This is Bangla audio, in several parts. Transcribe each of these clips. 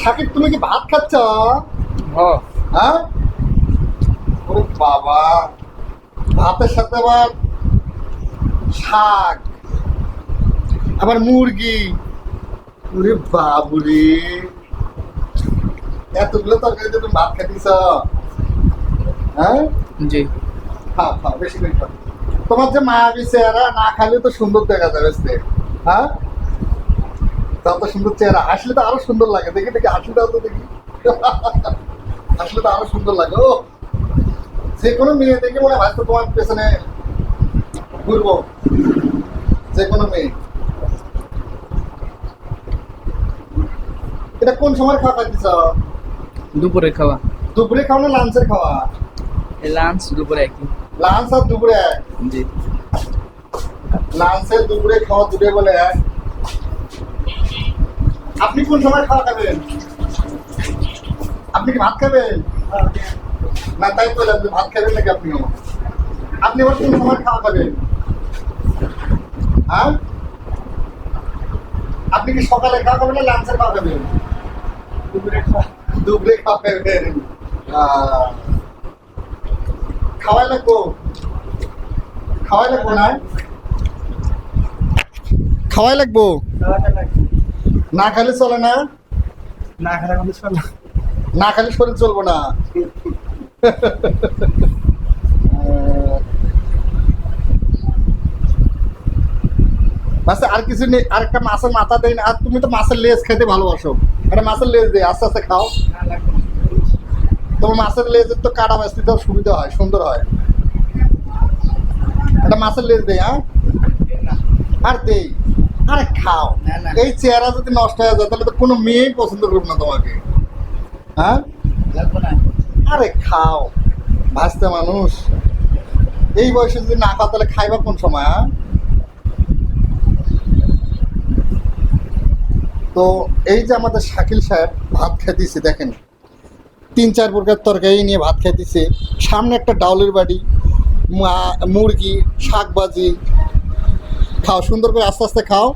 শাকিব তুমি কি ভাত খাচ্ছ? হ্যাঁ। ওরে বাবা ভাতের সাথে আবার শাক আবার মুরগি। ওরে বাবুরে এতগুলো তরকারিতে তুমি ভাত খাটিস হ্যাঁ? জি। খাও খাও বেশি করে তোমার যে মায়াবী চেহারা না খাইলে তো সুন্দর দেখা যাবে স্তে হ্যাঁ তত সুন্দর চেহারা। হাসলে তো আরও সুন্দর লাগে। দেখি দেখি হাসিটাও তো দেখি। হাসলে তো আরও সুন্দর লাগে। ও যে কোনো মেয়ে দেখে মনে হয় তো তোমার পেছনে ঘুরবো। যে কোনো মেয়ে। এটা কোন সময় খাওয়া খাইতে চাও? দুপুরে খাওয়া। দুপুরে খাওয়া না লাঞ্চের খাওয়া? লাঞ্চ দুপুরে একই। লাঞ্চ আর দুপুরে এক? জি। লাঞ্চের দুপুরে খাওয়া দুপুরে বলে এক। আপনি কোন সময় খাওয়া খাবেন? আপনি কি ভাত খাবেন? না তাই তো আপনি ভাত খাবেন নাকি আপনিও আপনি আবার কোন সময় খাওয়া খাবেন? হ্যাঁ? আপনি কি সকালে খাওয়া খাবেন না লাঞ্চের খাওয়া খাবেন? দুপুরে খাওয়া খাবেন। আহ, খাওয়াই লাগবো। খাওয়াই লাগবো না? খাওয়াই লাগবো? না খাইলে চলে না? না কোনো চলে না। খাইলে শরীর চলবো না। আর কিছু নেই আর একটা মাছের মাথা দেয় না আর তুমি তো মাছের লেজ খেতে ভালোবাসো। একটা মাছের লেজ দে আস্তে আস্তে খাও। তোমার মাছের লেজের তো কাটা মাছ দিতে সুবিধা হয় সুন্দর হয়। একটা মাছের লেজ দেয় হ্যাঁ? আর দেই। আরে খাও। না, না। এই চেহারা যদি নষ্ট হয়ে যায় তাহলে তো কোনো মেয়েই পছন্দ করবে না তোমাকে। হ্যাঁ? আরে খাও। ভাজতে মানুষ। এই বয়সে যদি না খাও তাহলে খাইবা কোন সময় হ্যাঁ? তো এই যে আমাদের শাকিল সাহেব ভাত খাইতেছে দেখেন। তিন চার প্রকার তরকারি নিয়ে ভাত খাইতেছে। সামনে একটা ডাউলের বাড়ি মুরগি শাক ভাজি খাও, সুন্দর করে আস্তে আস্তে খাও।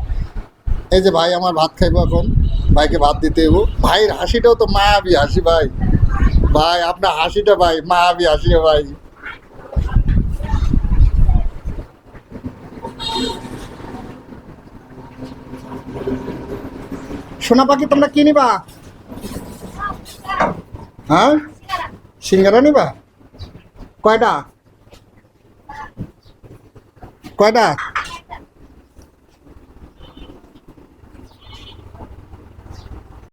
এই যে ভাই আমার ভাত খাইবো এখন। ভাইকে ভাত দিতে হইব। ভাইয়ের হাসিটাও তো মায়াবী হাসি ভাই। ভাই, আপনার হাসিটা ভাই, মায়াবী হাসি ভাই। সোনা পাখি, তোমরা কি নিবা? হ্যাঁ? সিঙ্গারা নিবা? কয়টা? কয়টা?